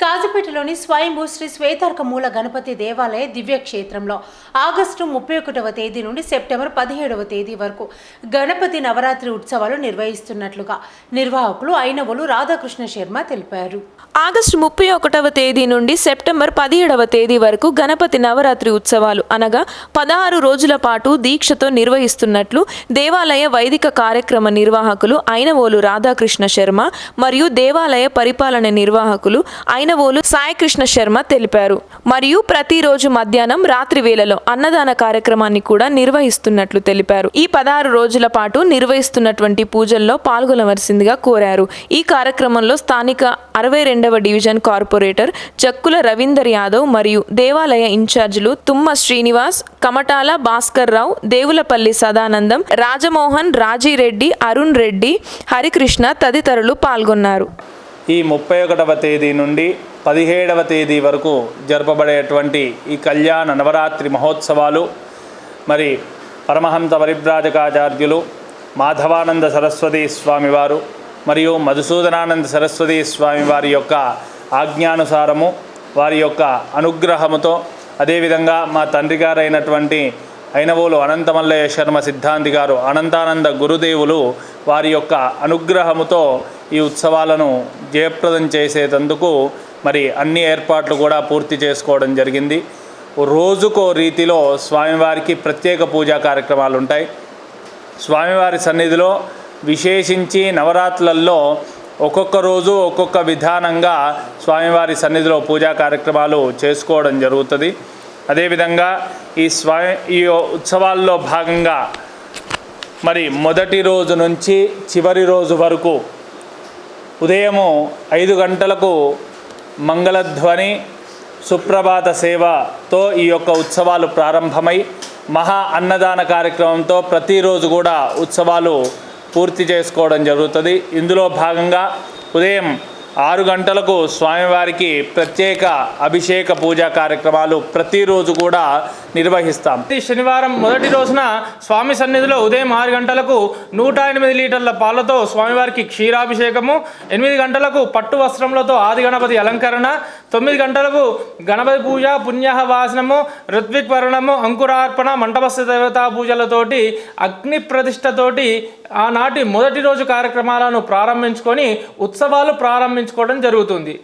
కాజీపేటలోని స్వయంభూ శ్రీ శ్వేతార్క మూల గణపతి దేవాలయ దివ్యక్షేత్రంలో ఆగస్టు ముప్పై ఒకటవ తేదీ నుండి సెప్టెంబర్ పదిహేడవ తేదీ వరకు గణపతి నవరాత్రి ఉత్సవాలు నిర్వహిస్తున్నట్లుగా నిర్వాహకులు అయినవోలు రాధాకృష్ణ శర్మ తెలిపారు. ఆగస్టు ముప్పై ఒకటవ తేదీ నుండి సెప్టెంబర్ పదిహేడవ తేదీ వరకు గణపతి నవరాత్రి ఉత్సవాలు అనగా పదహారు రోజుల పాటు దీక్షతో నిర్వహిస్తున్నట్లు దేవాలయ వైదిక కార్యక్రమ నిర్వాహకులు అయినవోలు రాధాకృష్ణ శర్మ మరియు దేవాలయ పరిపాలన నిర్వాహకులు అయినవోలు సాయికృష్ణ శర్మ తెలిపారు. మరియు ప్రతిరోజు మధ్యాహ్నం రాత్రి వేళలో అన్నదాన కార్యక్రమాన్ని కూడా నిర్వహిస్తున్నట్లు తెలిపారు. ఈ పదహారు రోజుల పాటు నిర్వహిస్తున్నటువంటి పూజల్లో పాల్గొనవలసిందిగా కోరారు. ఈ కార్యక్రమంలో స్థానిక అరవై రెండవ డివిజన్ కార్పొరేటర్ చక్కుల రవీందర్ యాదవ్ మరియు దేవాలయ ఇన్ఛార్జీలు తుమ్మ శ్రీనివాస్ కమటాల భాస్కర్ రావు దేవులపల్లి సదానందం రాజమోహన్ రాజీరెడ్డి అరుణ్ రెడ్డి హరికృష్ణ తదితరులు పాల్గొన్నారు. ఈ ముప్పై ఒకటవ తేదీ నుండి పదిహేడవ తేదీ వరకు జరపబడేటువంటి ఈ కళ్యాణ నవరాత్రి మహోత్సవాలు మరి పరమహంస పరిభ్రాజకాచార్యులు మాధవానంద సరస్వతి స్వామివారు మరియు మధుసూదనానంద సరస్వతి స్వామివారి యొక్క ఆజ్ఞానుసారము వారి యొక్క అనుగ్రహముతో అదేవిధంగా మా తండ్రి గారైనటువంటి అయినవోలు అనంతమల్లయ్య శర్మ సిద్ధాంతి గారు అనంతానంద గురుదేవులు వారి యొక్క అనుగ్రహముతో ఈ ఉత్సవాలను జయప్రదం చేసేటందుకు మరి అన్ని ఏర్పాట్లు కూడా పూర్తి చేసుకోవడం జరిగింది. రోజుకో రీతిలో స్వామివారికి ప్రత్యేక పూజా కార్యక్రమాలు ఉంటాయి. స్వామివారి సన్నిధిలో విశేషించి నవరాత్రులలో ఒక్కొక్క రోజు ఒక్కొక్క విధానంగా స్వామివారి సన్నిధిలో పూజా కార్యక్రమాలు చేసుకోవడం జరుగుతుంది. అదేవిధంగా ఈ స్వా ఈ ఉత్సవాల్లో భాగంగా మరి మొదటి రోజు నుంచి చివరి రోజు వరకు ఉదయము ఐదు గంటలకు మంగళధ్వని సుప్రభాత సేవతో ఈ యొక్క ఉత్సవాలు ప్రారంభమై మహా అన్నదాన కార్యక్రమంతో ప్రతిరోజు కూడా ఉత్సవాలు పూర్తి చేసుకోవడం జరుగుతుంది. ఇందులో భాగంగా ఉదయం ఆరు గంటలకు స్వామివారికి ప్రత్యేక అభిషేక పూజా కార్యక్రమాలు ప్రతిరోజు కూడా నిర్వహిస్తాం. ప్రతి శనివారం మొదటి రోజున స్వామి సన్నిధిలో ఉదయం ఆరు గంటలకు నూట ఎనిమిది లీటర్ల పాలతో స్వామివారికి క్షీరాభిషేకము ఎనిమిది గంటలకు పట్టు వస్త్రములతో ఆది గణపతి అలంకరణ తొమ్మిది గంటలకు గణపతి పూజ పుణ్యాహ వాసనము ఋత్విక్ వరుణము అంకురార్పణ మంటపస్థ దేవతా పూజలతోటి అగ్ని ప్రతిష్టతోటి ఆనాటి మొదటి రోజు కార్యక్రమాలను ప్రారంభించుకొని ఉత్సవాలు ప్రారంభించుకోవడం జరుగుతుంది.